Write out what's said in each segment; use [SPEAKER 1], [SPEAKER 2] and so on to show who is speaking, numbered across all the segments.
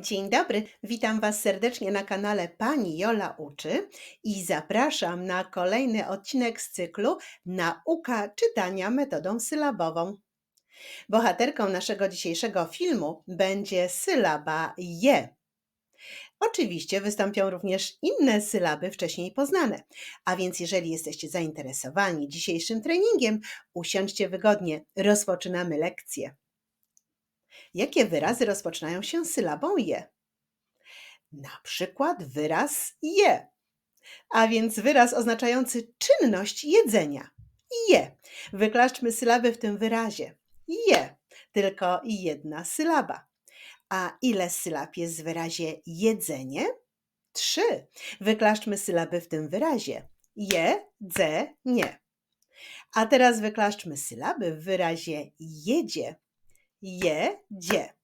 [SPEAKER 1] Dzień dobry, witam Was serdecznie na kanale Pani Jola Uczy i zapraszam na kolejny odcinek z cyklu Nauka czytania metodą sylabową. Bohaterką naszego dzisiejszego filmu będzie sylaba je. Oczywiście wystąpią również inne sylaby wcześniej poznane, a więc jeżeli jesteście zainteresowani dzisiejszym treningiem, usiądźcie wygodnie, rozpoczynamy lekcję. Jakie wyrazy rozpoczynają się sylabą je? Na przykład wyraz je, a więc wyraz oznaczający czynność jedzenia. Je. Wyklaszczmy sylaby w tym wyrazie. Je. Tylko jedna sylaba. A ile sylab jest w wyrazie jedzenie? Trzy. Wyklaszczmy sylaby w tym wyrazie. Je, dze, nie. A teraz wyklaszczmy sylaby w wyrazie jedzie jedzie.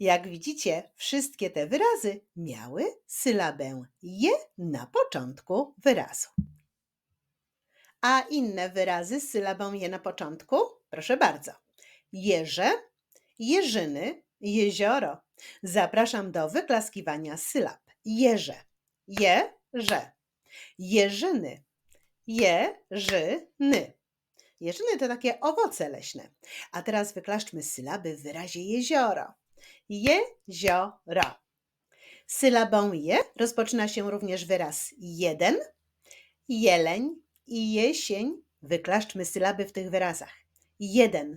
[SPEAKER 1] Jak widzicie, wszystkie te wyrazy miały sylabę je na początku wyrazu. A inne wyrazy z sylabą je na początku? Proszę bardzo. Jeże, jeżyny, jezioro. Zapraszam do wyklaskiwania sylab. Jeże, je, że. Jeżyny, jeżyny. Jeżyny to takie owoce leśne. A teraz wyklaszczmy sylaby w wyrazie jezioro. Jezioro. Sylabą je rozpoczyna się również wyraz jeden, jeleń i jesień. Wyklaszczmy sylaby w tych wyrazach. Jeden,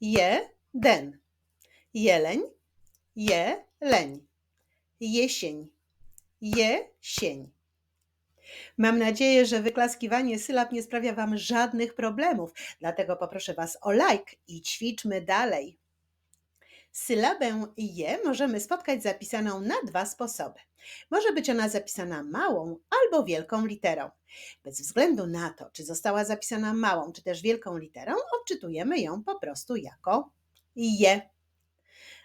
[SPEAKER 1] jeden, jeleń, jeleń, jesień, jesień. Mam nadzieję, że wyklaskiwanie sylab nie sprawia Wam żadnych problemów, dlatego poproszę Was o like i ćwiczmy dalej. Sylabę je możemy spotkać zapisaną na dwa sposoby. Może być ona zapisana małą albo wielką literą. Bez względu na to, czy została zapisana małą czy też wielką literą, odczytujemy ją po prostu jako je.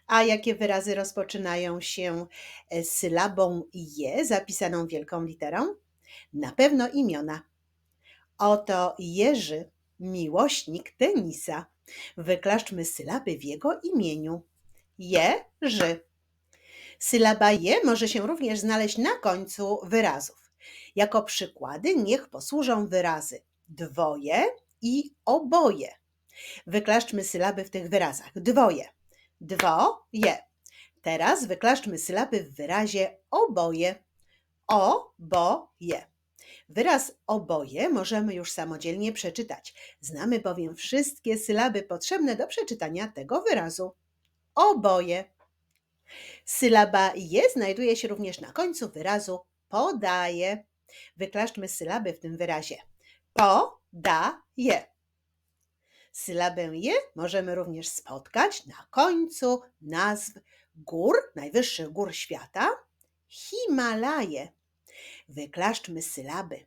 [SPEAKER 1] A jakie wyrazy rozpoczynają się e, sylabą je zapisaną wielką literą? Na pewno imiona. Oto Jerzy, miłośnik tenisa. Wyklaszczmy sylaby w jego imieniu. Jerzy. Sylaba je może się również znaleźć na końcu wyrazów. Jako przykłady niech posłużą wyrazy dwoje i oboje. Wyklaszczmy sylaby w tych wyrazach. Dwoje. Dwoje. Teraz wyklaszczmy sylaby w wyrazie oboje oboje. Wyraz oboje możemy już samodzielnie przeczytać. Znamy bowiem wszystkie sylaby potrzebne do przeczytania tego wyrazu. Oboje. Sylaba je znajduje się również na końcu wyrazu podaje. Wyklaszczmy sylaby w tym wyrazie. Podaje. Sylabę je możemy również spotkać na końcu nazw gór, najwyższych gór świata, Himalaje. Wyklaszczmy sylaby.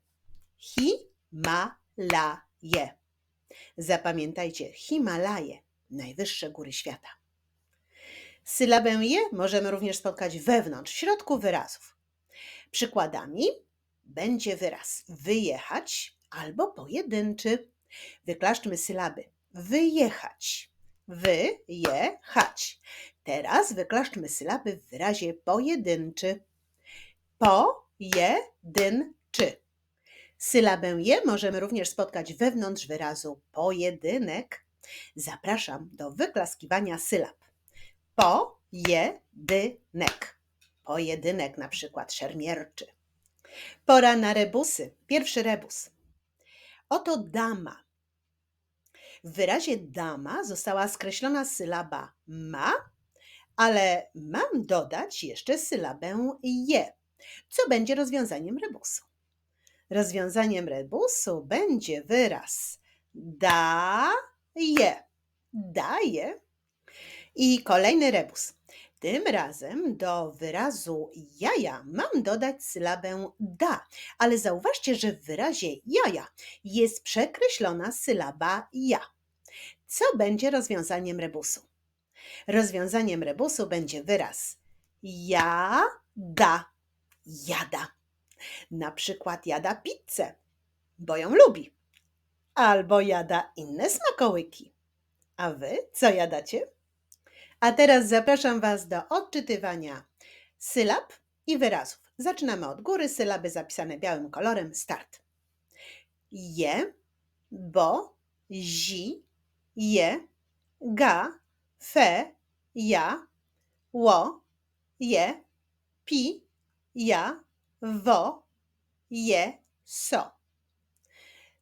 [SPEAKER 1] Hi-ma-la-je. Zapamiętajcie, Himalaje, najwyższe góry świata. Sylabę je możemy również spotkać wewnątrz, w środku wyrazów. Przykładami będzie wyraz wyjechać albo pojedynczy. Wyklaszczmy sylaby wyjechać, wyjechać. Teraz wyklaszczmy sylaby w wyrazie pojedynczy pojedynczy. Sylabę je możemy również spotkać wewnątrz wyrazu pojedynek. Zapraszam do wyklaskiwania sylab. Pojedynek. Pojedynek na przykład szermierczy. Pora na rebusy. Pierwszy rebus. Oto dama. W wyrazie dama została skreślona sylaba ma, ale mam dodać jeszcze sylabę je co będzie rozwiązaniem rebusu. Rozwiązaniem rebusu będzie wyraz daje. Daje. I kolejny rebus. Tym razem do wyrazu jaja mam dodać sylabę da, ale zauważcie, że w wyrazie jaja jest przekreślona sylaba ja. Co będzie rozwiązaniem rebusu? Rozwiązaniem rebusu będzie wyraz ja da jada. Na przykład jada pizzę, bo ją lubi. Albo jada inne smakołyki. A wy co jadacie? A teraz zapraszam Was do odczytywania sylab i wyrazów. Zaczynamy od góry, sylaby zapisane białym kolorem. Start. Je, bo, zi, je, ga, fe, ja, ło, je, pi, ja, wo, je, so.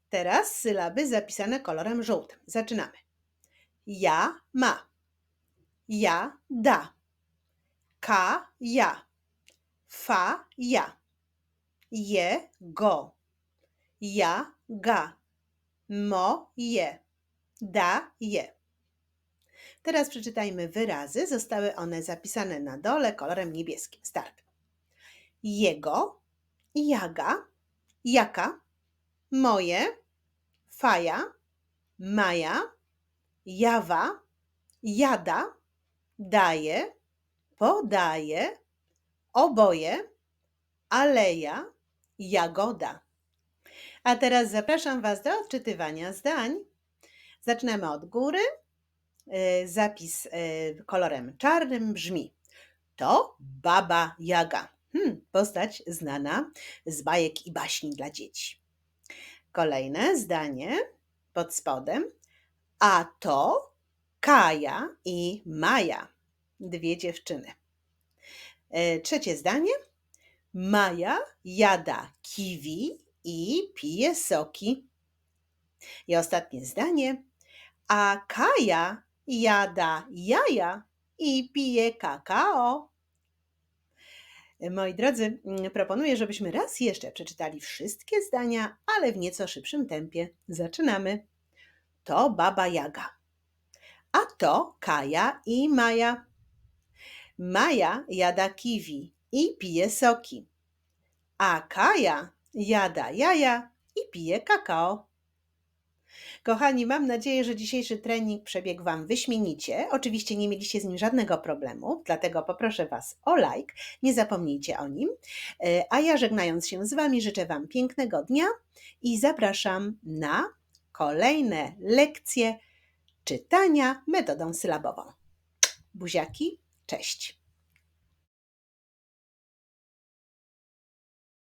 [SPEAKER 1] Teraz sylaby zapisane kolorem żółtym. Zaczynamy. Ja, ma. Ja, da. Ka, ja. Fa, ja. Je, go. Ja, ga. Mo, je. Da, je. Teraz przeczytajmy wyrazy. Zostały one zapisane na dole kolorem niebieskim. Start. Jego, jaga, jaka, moje, faja, maja, jawa, jada, daje, podaje, oboje, aleja, jagoda. A teraz zapraszam Was do odczytywania zdań. Zaczynamy od góry. Y, Zapis y, kolorem czarnym brzmi: To baba Jaga. Hmm, postać znana z bajek i baśni dla dzieci. Kolejne zdanie pod spodem. A to Kaja i Maja, dwie dziewczyny. E, Trzecie zdanie. Maja jada kiwi i pije soki. I ostatnie zdanie. A Kaja jada jaja i pije kakao. Moi drodzy, mm, proponuję, żebyśmy raz jeszcze przeczytali wszystkie zdania, ale w nieco szybszym tempie. Zaczynamy. To baba Jaga. A to Kaja i Maja. Maja jada kiwi i pije soki. A Kaja jada jaja i pije kakao. Kochani, mam nadzieję, że dzisiejszy trening przebiegł Wam wyśmienicie. Oczywiście nie mieliście z nim żadnego problemu, dlatego poproszę Was o like. Nie zapomnijcie o nim. E, A ja żegnając się z Wami, życzę Wam pięknego dnia i zapraszam na kolejne lekcje czytania metodą sylabową. Buziaki, cześć.